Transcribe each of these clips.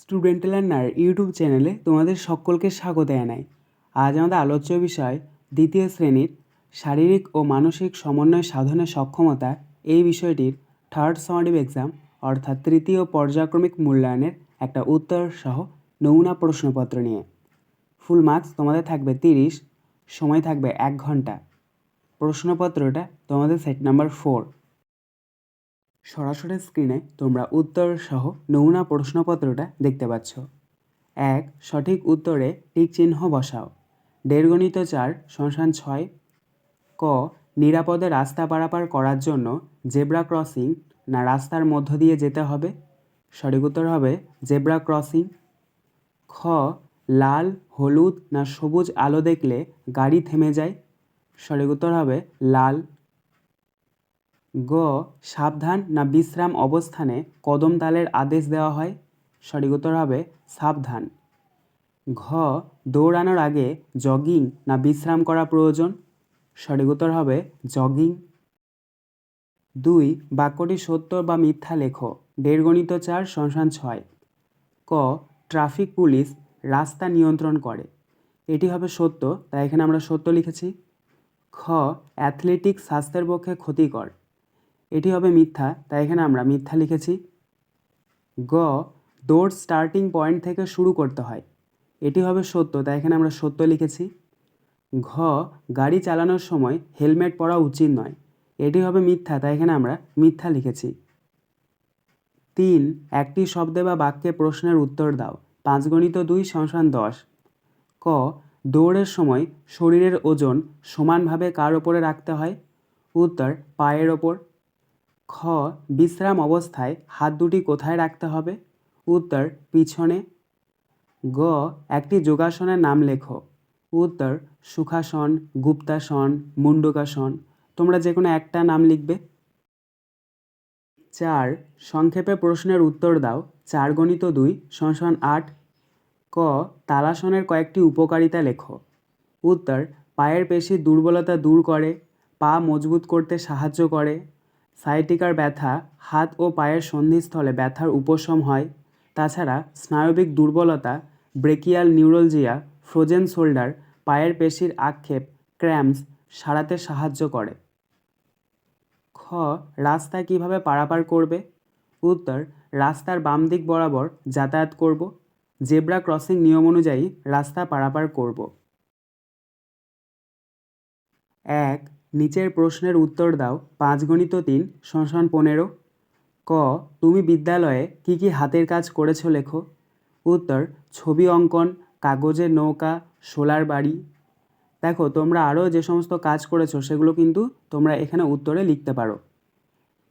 Student learner YouTube চ্যানেলে তোমাদের সকলকে স্বাগত জানাই। আজ আমাদের আলোচ্য বিষয় দ্বিতীয় শ্রেণির শারীরিক ও মানসিক সমন্বয় সাধনের সক্ষমতা এই বিষয়টির থার্ড সামারিভ এক্সাম অর্থাৎ তৃতীয় পর্যায়ক্রমিক মূল্যায়নের একটা উত্তর সহ নমুনা প্রশ্নপত্র নিয়ে। ফুল মার্কস তোমাদের থাকবে তিরিশ, সময় থাকবে এক ঘণ্টা। প্রশ্নপত্রটা তোমাদের সেট নাম্বার ফোর সরাসরি স্ক্রিনে তোমরা উত্তর সহ নমুনা প্রশ্নপত্রটা দেখতে পাচ্ছ। এক, সঠিক উত্তরে টিক চিহ্ন বসাও। দেড় গণিত চার শশান ছয়। ক, নিরাপদে রাস্তা পারাপার করার জন্য জেব্রা ক্রসিং না রাস্তার মধ্য দিয়ে যেতে হবে? সঠিক উত্তর হবে জেব্রা ক্রসিং। খ, লাল, হলুদ না সবুজ আলো দেখলে গাড়ি থেমে যায়? সঠিক উত্তর হবে লাল। গ, সাবধান না বিশ্রাম অবস্থানে কদম তালের আদেশ দেওয়া হয়? সঠিক উত্তর হবে সাবধান। ঘ, দৌড়ানোর আগে জগিং না বিশ্রাম করা প্রয়োজন? সঠিক উত্তর হবে জগিং দুই, বাক্যটি সত্য বা মিথ্যা লেখো। দেড় গণিত চার শশান ছয়। ক, ট্রাফিক পুলিশ রাস্তা নিয়ন্ত্রণ করে। এটি হবে সত্য, তাই এখানে আমরা সত্য লিখেছি। খ, অ্যাথলেটিক স্বাস্থ্যের পক্ষে ক্ষতিকর। এটি হবে মিথ্যা, তাই এখানে আমরা মিথ্যা লিখেছি। গ, দৌড় স্টার্টিং পয়েন্ট থেকে শুরু করতে হয়। এটি হবে সত্য, তাই এখানে আমরা সত্য লিখেছি। ঘ, গাড়ি চালানোর সময় হেলমেট পরা উচিত নয়। এটি হবে মিথ্যা, তাই এখানে আমরা মিথ্যা লিখেছি। তিন, একটি শব্দে বা বাক্যে প্রশ্নের উত্তর দাও। পাঁচ গণিত দুই সংসান দশ। ক, দৌড়ের সময় শরীরের ওজন সমানভাবে কার ওপরে রাখতে হয়? উত্তর, পায়ের ওপর। খ, বিশ্রাম অবস্থায় হাত দুটি কোথায় রাখতে হবে? উত্তর, পিছনে। গ, একটি যোগাসনের নাম লেখো। উত্তর, সুখাসন, গুপ্তাসন মুন্ডকাসন তোমরা যে কোনো একটা নাম লিখবে। চার, সংক্ষেপে প্রশ্নের উত্তর দাও। চার গণিত দুই, সংসন আট। ক, তালাসনের কয়েকটি উপকারিতা লেখো। উত্তর, পায়ের পেশি দুর্বলতা দূর করে, পা মজবুত করতে সাহায্য করে। সাইটিকার ব্যথা, হাত ও পায়ের সন্ধিস্থলে ব্যথার উপশম হয়। তাছাড়া স্নায়বিক দুর্বলতা, ব্রেকিয়াল নিউরোলজিয়া, ফ্রোজেন শোল্ডার, পায়ের পেশির আক্ষেপ, ক্র্যাম্পস সারাতে সাহায্য করে। খ, রাস্তায় কীভাবে পারাপার করবে? উত্তর, রাস্তার বাম দিক বরাবর যাতায়াত করব। জেব্রা ক্রসিং নিয়ম অনুযায়ী রাস্তা পারাপার করব। এক নিচের প্রশ্নের উত্তর দাও। পাঁচ গণিত তিন শশান পনেরো। ক, তুমি বিদ্যালয়ে কি কি হাতের কাজ করেছ লেখো। উত্তর, ছবি অঙ্কন কাগজের নৌকা সোলার বাড়ি। দেখো, তোমরা আরও যে সমস্ত কাজ করেছ সেগুলো কিন্তু তোমরা এখানে উত্তরে লিখতে পারো।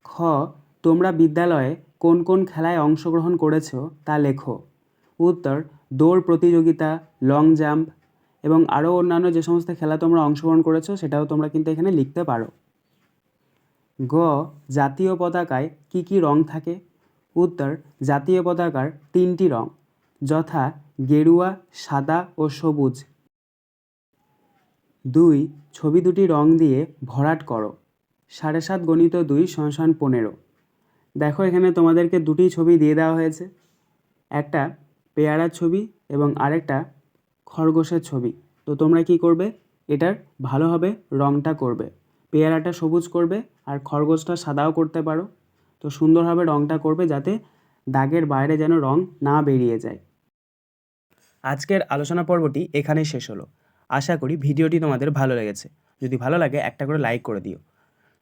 খ, তোমরা বিদ্যালয়ে কোন কোন খেলায় অংশগ্রহণ করেছ তা লেখো। উত্তর, দৌড় প্রতিযোগিতা, লং জাম্প এবং আরও অন্যান্য যে সমস্ত খেলা তোমরা অংশগ্রহণ করেছ, সেটাও তোমরা কিন্তু এখানে লিখতে পারো। গ, জাতীয় পতাকায় কি কি রং থাকে? উত্তর, জাতীয় পতাকার তিনটি রং, যথা গেরুয়া, সাদা ও সবুজ। দুই, ছবি দুটি রং দিয়ে ভরাট করো, সাড়ে সাত গণিত দুই সংসান পনেরো। দেখো এখানে তোমাদেরকে দুটি ছবি দিয়ে দেওয়া হয়েছে, একটা পেয়ারার ছবি এবং আরেকটা খরগোশের ছবি। তো তোমরা কি করবে? এটার ভালোভাবে রঙটা করবে। পেয়ারাটা সবুজ করবে আর খরগোশটা সাদাও করতে পারো। তো সুন্দরভাবে রঙটা করবে যাতে দাগের বাইরে যেন রং না বেরিয়ে যায়। আজকের আলোচনা পর্বটি এখানেই শেষ হলো। আশা করি ভিডিওটি তোমাদের ভালো লেগেছে। যদি ভালো লাগে একটা করে লাইক করে দিও।